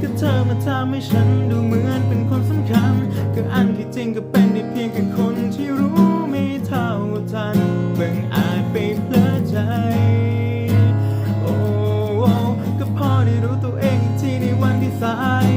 ก็เธอมาทำให้ฉันดูเหมือนเป็นคนสำคัญ ก็อันที่จริงก็เป็นได้เพียงแค่คนที่รู้ไม่เท่าทันเบิ่งอาจไปเพลอใจโอ้ก็พอได้รู้ตัวเองที่ในวันที่สาย